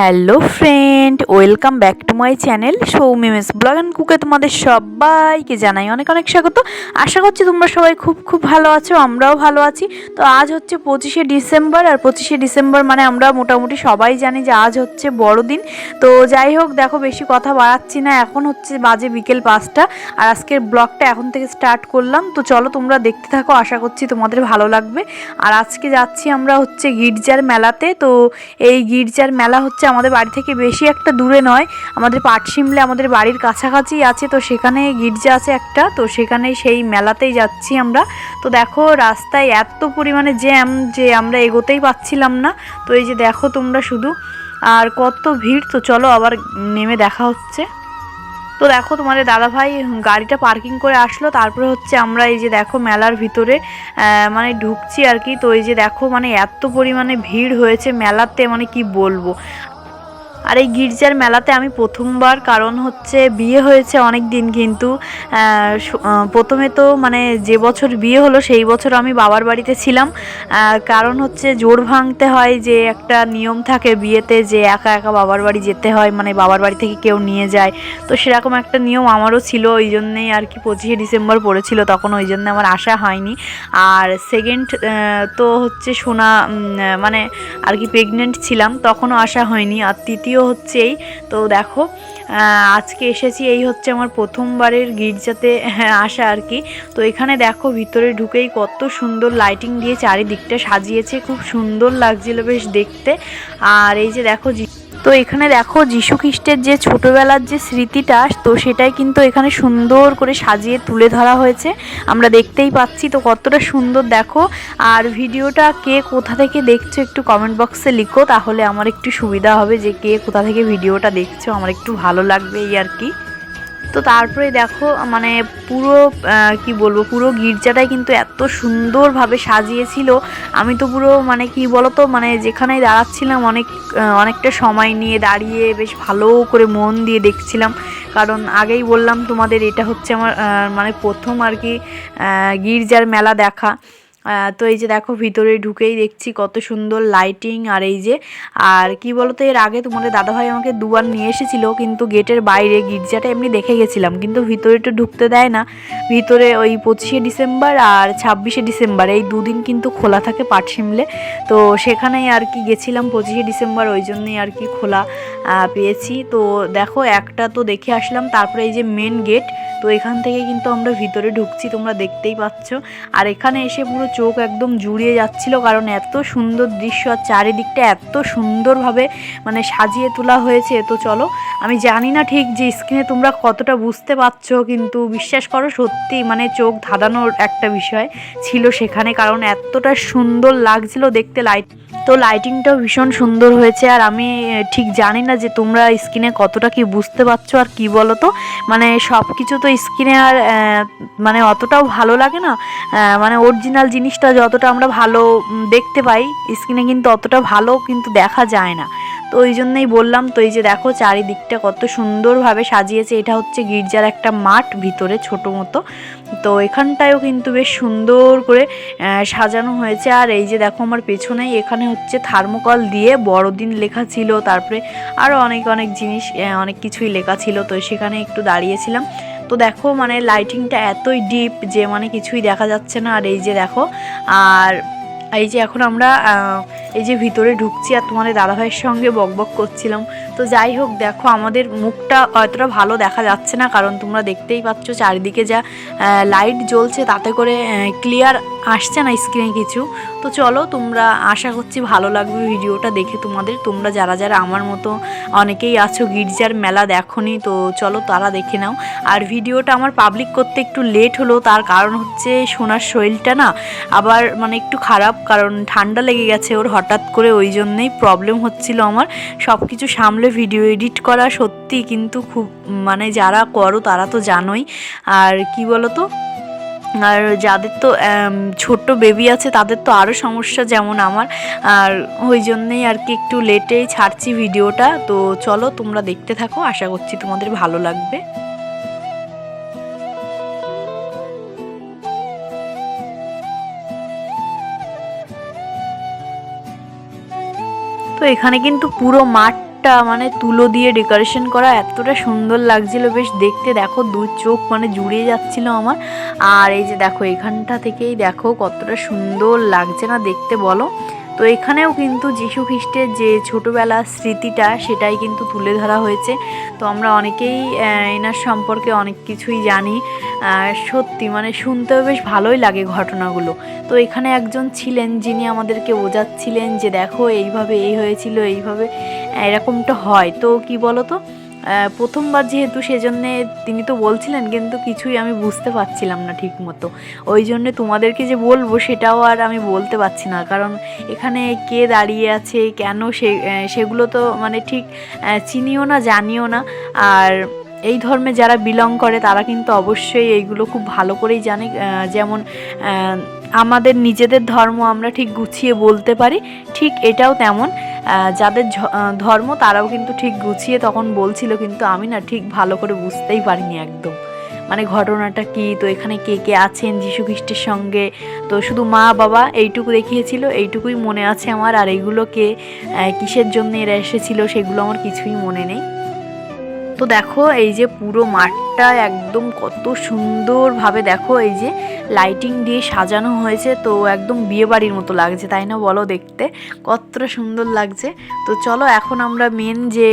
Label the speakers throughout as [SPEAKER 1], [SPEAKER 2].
[SPEAKER 1] Hello friend, welcome back to my channel সৌমিমেস blog and কুকে তোমাদের সবাইকে জানাই অনেক অনেক স্বাগত। আশা করছি তোমরা সবাই খুব খুব ভালো আছো, আমরাও ভালো আছি। তো আজ হচ্ছে পঁচিশে ডিসেম্বর আর পঁচিশে ডিসেম্বর মানে আমরা মোটামুটি সবাই জানি যে আজ হচ্ছে বড়দিন। তো যাই হোক, দেখো বেশি কথা বাড়াচ্ছি না, এখন হচ্ছে বাজে বিকেল পাঁচটা আর আজকের ব্লগটা এখন থেকে স্টার্ট করলাম। তো চলো তোমরা দেখতে থাকো, আশা করছি তোমাদের ভালো লাগবে। আর আজকে যাচ্ছি আমরা হচ্ছে গির্জার মেলাতে। তো এই গির্জার মেলা হচ্ছে আমাদের বাড়ি থেকে বেশি একটা দূরে নয়। আমাদের পাটশিমলে আমাদের বাড়ির কাছাকাছি আছে, তো সেখানে গির্জা আছে একটা, তো সেখানে সেই মেলাতেই যাচ্ছি আমরা। তো দেখো, রাস্তায় এত পরিমাণে জ্যাম যে আমরা এগোতেই পাচ্ছিলাম না। তো এই যে দেখো তোমরা শুধু, আর কত ভিড়, তো চলো আবার নেমে দেখা হচ্ছে। তো দেখো তোমাদের দাদা ভাই গাড়িটা পার্কিং করে আসলো, তারপরে হচ্ছে আমরা এই যে দেখো মেলার ভিতরে মানে ঢুকছি আর কি। তো এই যে দেখো মানে এত পরিমাণে ভিড় হয়েছে মেলাতে মানে কি বলব? আর এই গির্জার মেলাতে আমি প্রথমবার, কারণ হচ্ছে বিয়ে হয়েছে অনেক দিন কিন্তু প্রথমে তো মানে যে বছর বিয়ে হলো সেই বছর আমি বাবার বাড়িতে ছিলাম। কারণ হচ্ছে জোর ভাঙতে হয় যে একটা নিয়ম থাকে বিয়েতে যে একা একা বাবার বাড়ি যেতে হয় মানে বাবার বাড়ি থেকে কেউ নিয়ে যায়। তো সেরকম একটা নিয়ম আমারও ছিল, ওই জন্যেই আর কি পঁচিশে ডিসেম্বর পড়েছিল, তখন ওই জন্য আমার আসা হয়নি। আর সেকেন্ড তো হচ্ছে শোনা মানে আর কি প্রেগনেন্ট ছিলাম, তখনও আসা হয়নি। আর তৃতীয় হচ্ছে এই তো দেখো আজকে এসেছি এই হচ্ছে আমার প্রথমবারের গির্জাতে হ্যাঁ, আসা আর কি। তো এখানে দেখো ভিতরে ঢুকেই কত সুন্দর লাইটিং দিয়ে চারিদিকটা সাজিয়েছে। খুব সুন্দর লাগছিল বেশ দেখতে। আর এই যে দেখো তো এখানে দেখো যিশু খ্রিস্টের যে ছোটোবেলার যে স্মৃতিটা, তো সেটাই কিন্তু এখানে সুন্দর করে সাজিয়ে তুলে ধরা হয়েছে। আমরা দেখতেই পাচ্ছি তো কতটা সুন্দর, দেখো। আর ভিডিওটা কে কোথা থেকে দেখছ একটু কমেন্ট বক্সে লিখো, তাহলে আমার একটু সুবিধা হবে যে কে কোথা থেকে ভিডিওটা দেখছ, আমার একটু ভালো লাগবে এই আর কি। তো তারপরে দেখো মানে পুরো কি বলব, পুরো গির্জাটাই কিন্তু এত সুন্দরভাবে সাজিয়েছিল। আমি তো পুরো মানে কি বলতো মানে যেখানেই দাঁড়াচ্ছিলাম অনেক অনেকটা সময় নিয়ে দাঁড়িয়ে বেশ ভালো করে মন দিয়ে দেখছিলাম। কারণ আগেই বললাম তোমাদের এটা হচ্ছে আমার মানে প্রথম আর কি গির্জার মেলা দেখা। তো এই যে দেখো ভিতরে ঢুকেই দেখছি কত সুন্দর লাইটিং আর এই যে, আর কি বলতো, এর আগে তোমাদের দাদাভাই আমাকে দুবার নিয়ে এসেছিল, কিন্তু গেটের বাইরে গির্জাটা এমনি দেখে গেছিলাম, কিন্তু ভিতরে তো ঢুকতে দেয় না। ভিতরে ওই পঁচিশে ডিসেম্বর আর ছাব্বিশে ডিসেম্বর, এই দুদিন কিন্তু খোলা থাকে পাটশিমলে তো সেখানেই আর কি গেছিলাম, পঁচিশে ডিসেম্বর, ওই জন্যই আর কি খোলা পেয়েছি। তো দেখো, একটা তো দেখে আসলাম, তারপরে এই যে মেন গেট তো এখান থেকে কিন্তু আমরা ভিতরে ঢুকছি, তোমরা দেখতেই পাচ্ছ। আর এখানে এসে পুরো চোখ একদম জুড়িয়ে যাচ্ছিল কারণ এত সুন্দর দৃশ্য আর চারিদিকটা এত সুন্দরভাবে মানে সাজিয়ে তোলা হয়েছে। তো চলো, আমি জানি না ঠিক যে স্ক্রিনে তোমরা কতটা বুঝতে পারছ, কিন্তু বিশ্বাস করো সত্যি মানে চোখ ধাঁধানোর একটা বিষয় ছিল সেখানে কারণ এতটা সুন্দর লাগছিল দেখতে লাইট তো লাইটিংটাও ভীষণ সুন্দর হয়েছে আর আমি ঠিক জানি না যে তোমরা স্ক্রিনে কতটা কি বুঝতে পারছ আর কি বলো তো মানে সব কিছু তো স্ক্রিনে আর মানে অতটাও ভালো লাগে না। মানে অরিজিনাল জিনিসটা যতটা আমরা ভালো দেখতে পাই স্ক্রিনে কিন্তু অতটা ভালো কিন্তু দেখা যায় না। তো ওই জন্যই বললাম তো এই যে দেখো চারিদিকটা কত সুন্দরভাবে সাজিয়েছে। এটা হচ্ছে গির্জার একটা মাঠ ভিতরে ছোট মতো। তো এখানটায়ও কিন্তু বেশ সুন্দর করে সাজানো হয়েছে। আর এই যে দেখো আমার পেছনেই এখানে হচ্ছে থার্মোকল দিয়ে বড়দিন লেখা ছিল। তারপরে আরও অনেক অনেক জিনিস অনেক কিছুই লেখা ছিল। তো সেখানে একটু দাঁড়িয়েছিলাম। তো দেখো মানে লাইটিংটা এতই ডিপ যে মানে কিছুই দেখা যাচ্ছে না। আর এই যে দেখো, আর এই যে এখন আমরা এই যে ভিতরে ঢুকছি আর তোমাদের দাদাভাইয়ের সঙ্গে বকবক করছিলাম। তো যাই হোক, দেখো আমাদের মুখটা অতটা ভালো দেখা যাচ্ছে না, কারণ তোমরা দেখতেই পাচ্ছ চারিদিকে যা লাইট জ্বলছে, তাতে করে ক্লিয়ার আসছে না স্ক্রিনে কিছু। তো চলো তোমরা, আশা করছি ভালো লাগবে ভিডিওটা দেখে তোমাদের। তোমরা যারা যারা আমার মতো অনেকেই আছো, গির্জার মেলা দেখনি, তো চলো তারা দেখে নাও। আর ভিডিওটা আমার পাবলিক করতে একটু লেট হলো, তার কারণ হচ্ছে সোনার শরীরটা না আবার মানে একটু খারাপ, কারণ ঠান্ডা লেগে গেছে ওর হঠাৎ করে, ওই জন্যেই প্রবলেম হচ্ছিল আমার। সব কিছু সামলে ভিডিও এডিট করা সত্যি কিন্তু খুব মানে যারা করো তারা তো জানোই। আর কি বলো তো আর যাদের তো ছোট্ট বেবি আছে, তাদের তো আরও সমস্যা যেমন আমার। আর ওই জন্যেই আর কি একটু লেটেই ছাড়ছি ভিডিওটা তো চলো, তোমরা দেখতে থাকো, আশা করছি তোমাদের ভালো লাগবে। তো এখানে কিন্তু পুরো মাঠ পুরোটা মানে তুলো দিয়ে ডেকোরেশন করা এতটা সুন্দর লাগছিল, বেশ দেখতে দেখো দু চোখ মানে জুড়িয়ে যাচ্ছিল আমার। আর এই যে দেখো, এখানটা থেকেই দেখো কতটা সুন্দর লাগছে না দেখতে বলো। তো এখানেও কিন্তু যীশু খ্রিস্টের যে ছোটোবেলার স্মৃতিটা, সেটাই কিন্তু তুলে ধরা হয়েছে। তো আমরা অনেকেই এনার সম্পর্কে অনেক কিছুই জানি। সত্যি মানে শুনতেও বেশ ভালোই লাগে ঘটনাগুলো। তো এখানে একজন ছিলেন যিনি আমাদেরকে বোঝাচ্ছিলেন যে দেখো, এইভাবে এই হয়েছিল, এইভাবে এরকমটা হয়। তো কি বলো তো প্রথমবার যেহেতু সেজন্যে তিনি তো বলছিলেন, কিন্তু কিছুই আমি বুঝতে পারছিলাম না ঠিক মতো ওই জন্যে তোমাদেরকে যে বলব, সেটাও আর আমি বলতে পারছি না। কারণ এখানে কে দাঁড়িয়ে আছে, কেন সে সেগুলো তো মানে ঠিক চিনিও না, জানিও না। আর এই ধর্মে যারা বিলং করে, তারা কিন্তু অবশ্যই এইগুলো খুব ভালো করেই জানে। যেমন আমাদের নিজেদের ধর্ম আমরা ঠিক গুছিয়ে বলতে পারি, ঠিক এটাও তেমন। যাদের ধর্ম তারাও কিন্তু ঠিক গুছিয়ে তখন বলছিল, কিন্তু আমি না ঠিক ভালো করে বুঝতেই পারিনি একদম। মানে ঘটনাটা কি? তো এখানে কে কে আছেন যীশু খ্রিস্টের সঙ্গে? তো শুধু মা, বাবা এইটুকু দেখিয়েছিল, এইটুকুই মনে আছে আমার। আর এইগুলোকে কিসের জন্য এরা এসেছিল সেগুলো আমার কিছুই মনে নেই। তো দেখো, এই যে পুরো মাঠটা একদম কত সুন্দরভাবে দেখো, এই যে লাইটিং দিয়ে সাজানো হয়েছে, তো একদম বিয়ে বাড়ির মতো লাগছে, তাই না বলো দেখতে? কতটা সুন্দর লাগছে। তো চলো, এখন আমরা মেন যে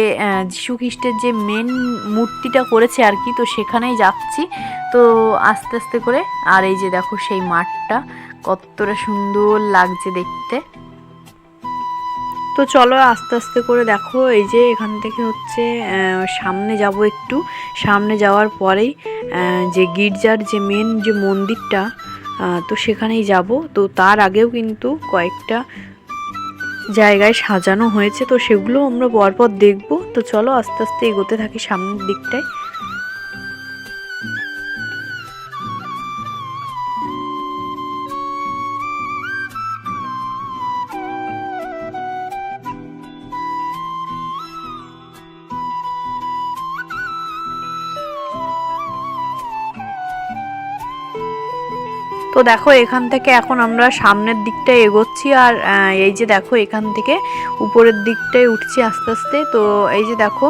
[SPEAKER 1] খ্রিস্টের যে মেন মূর্তিটা করেছে আর কি, তো সেখানেই যাচ্ছি। তো আস্তে আস্তে করে, আর এই যে দেখো সেই মাঠটা, কতটা সুন্দর লাগছে দেখতে। তো চলো আস্তে আস্তে করে দেখো, এই যে এখান থেকে হচ্ছে সামনে যাব একটু। সামনে যাওয়ার পরেই যে গির্জার যে মেন যে মন্দিরটা তো সেখানেই যাব। তো তার আগেও কিন্তু কয়েকটা জায়গায় সাজানো হয়েছে, তো সেগুলো আমরা পরপর দেখব। তো চলো আস্তে আস্তে এগোতে থাকি সামনের দিকটায়। তো দেখো, এখান থেকে এখন আমরা সামনের দিকটায় এগোচ্ছি আর এই যে দেখো, এখান থেকে উপরের দিকটায় উঠছি আস্তে আস্তে। তো এই যে দেখো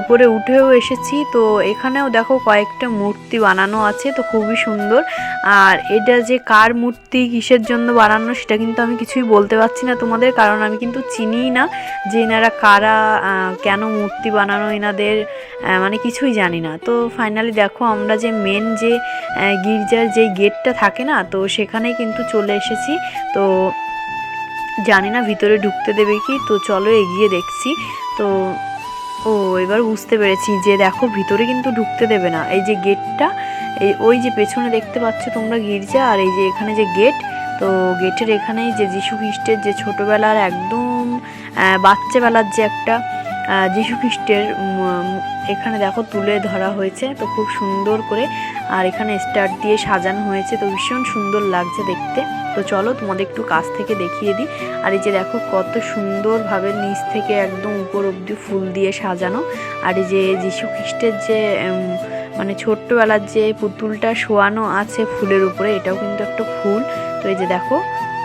[SPEAKER 1] উপরে উঠেও এসেছি। তো এখানেও দেখো কয়েকটা মূর্তি বানানো আছে, তো খুবই সুন্দর। আর এটা যে কার মূর্তি, কিসের জন্য বানানো, সেটা কিন্তু আমি কিছুই বলতে পারছি না তোমাদের, কারণ আমি কিন্তু চিনিই না যে এনারা কারা কেন মূর্তি বানানো এনাদের মানে কিছুই জানি না। তো ফাইনালি দেখো আমরা যে মেন যে গির্জার যে গেটটা থাকে না, তো সেখানে কিন্তু চলে এসেছি। তো জানি না ভিতরে ঢুকতে দেবে কি, তো চলো এগিয়ে দেখছি। তো ও, এবার বুঝতে পেরেছি যে দেখো ভিতরে কিন্তু ঢুকতে দেবে না। এই যে গেটটা, এই ওই যে পেছনে দেখতে পাচ্ছ তোমরা গির্জা আর এই যে এখানে যে গেট, তো গেটের এখানেই যে যীশু খ্রিস্টের যে ছোটোবেলার একদম বাচ্চাবেলার যে একটা খ্রিস্টের এখানে দেখো তুলে ধরা হয়েছে, তো খুব সুন্দর করে, আর এখানে স্টার দিয়ে সাজানো হয়েছে, তো ভীষণ সুন্দর লাগছে দেখতে। তো চলো তোমাদের একটু কাছ থেকে দেখিয়ে দিই। আর এই যে দেখো কত সুন্দরভাবে নিচ থেকে একদম উপর অব্দি ফুল দিয়ে সাজানো। আর এই যে খ্রিস্টের যে মানে ছোট্টবেলার যে পুতুলটা শোয়ানো আছে ফুলের উপরে, এটাও কিন্তু একটা ফুল। তো এই যে দেখো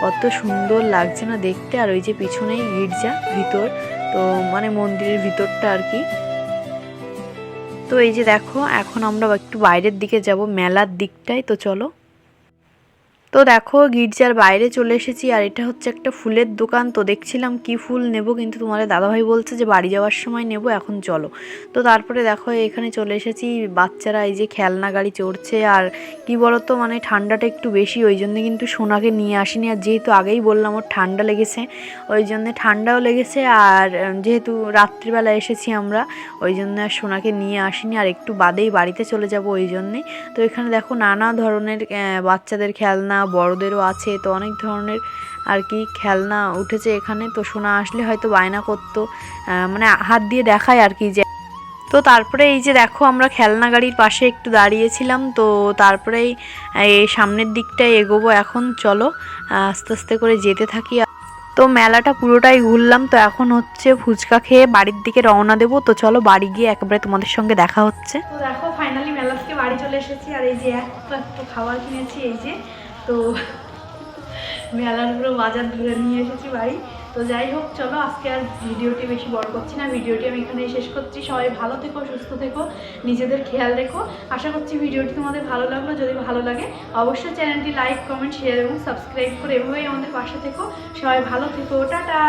[SPEAKER 1] কত সুন্দর লাগছে না দেখতে, আর ওই যে পিছনেই গির্জা, ভিতর। তো মানে মন্দিরের ভিতরটা আর কি। তো এই যে দেখো, এখন আমরা একটু বাইরের দিকে যাব, মেলার দিকটাই তো চলো। তো দেখো, গির্জার বাইরে চলে এসেছি, আর এটা হচ্ছে একটা ফুলের দোকান। তো দেখছিলাম কি ফুল নেব, কিন্তু তোমাদের দাদাভাই বলছে যে বাড়ি যাওয়ার সময় নেব, এখন চলো। তো তারপরে দেখো, এখানে চলে এসেছি, বাচ্চারা এই যে খেলনা গাড়ি চড়ছে, আর কি বলতো মানে ঠান্ডাটা একটু বেশি, ওই জন্য কিন্তু সোনাকে নিয়ে আসিনি। আর যেহেতু আগেই বললাম, ওর ঠান্ডা লেগেছে, ওই জন্যে ঠান্ডাও লেগেছে, আর যেহেতু রাত্রিবেলা এসেছি আমরা, ওই জন্য আর সোনাকে নিয়ে আসিনি, আর একটু বাদেই বাড়িতে চলে যাব, ওই জন্যে। তো এখানে দেখো, নানা ধরনের বাচ্চাদের খেলনা বড়দেরও আছে, তো অনেক ধরনের আর কি খেলনা উঠেছে এখানে। তো সোনা আসলে হয়তো বায়না করতো মানে হাত দিয়ে দেখায় আর কি যে। তো তারপরে এই যে দেখো আমরা খেলনা গাড়ির পাশে একটু দাঁড়িয়েছিলাম, তো তারপরেই এই সামনের দিকটায় এগোবো এখন, চলো, আস্তে আস্তে করে যেতে থাকি। তো মেলাটা পুরোটাই ঘুরলাম, তো এখন হচ্ছে ফুচকা খেয়ে বাড়ির দিকে রওনা দেবো। তো চলো বাড়ি গিয়ে একেবারে তোমাদের সঙ্গে দেখা হচ্ছে। তো দেখো ফাইনালি মেলা থেকে বাড়ি চলে এসেছি, আর এই যে এত খাবার কিনেছি, এই যে তো মেলার পুরো বাজার ধরে নিয়ে এসেছি বাড়ি। তো যাই হোক, চলো আজকে আর ভিডিওটি বেশি বড় করছি না। ভিডিওটি আমি এখানে শেষ করছি। সবাই ভালো থেকো, সুস্থ থেকো, নিজেদের খেয়াল রেখো। আশা করছি ভিডিওটি তোমাদের ভালো লাগল। যদি ভালো লাগে, অবশ্যই চ্যানেলটি লাইক, কমেন্ট শেয়ার এবং সাবস্ক্রাইব করে এভাবেই আমাদের পাশে থেকো। সবাই ভালো থেকো। টাটা!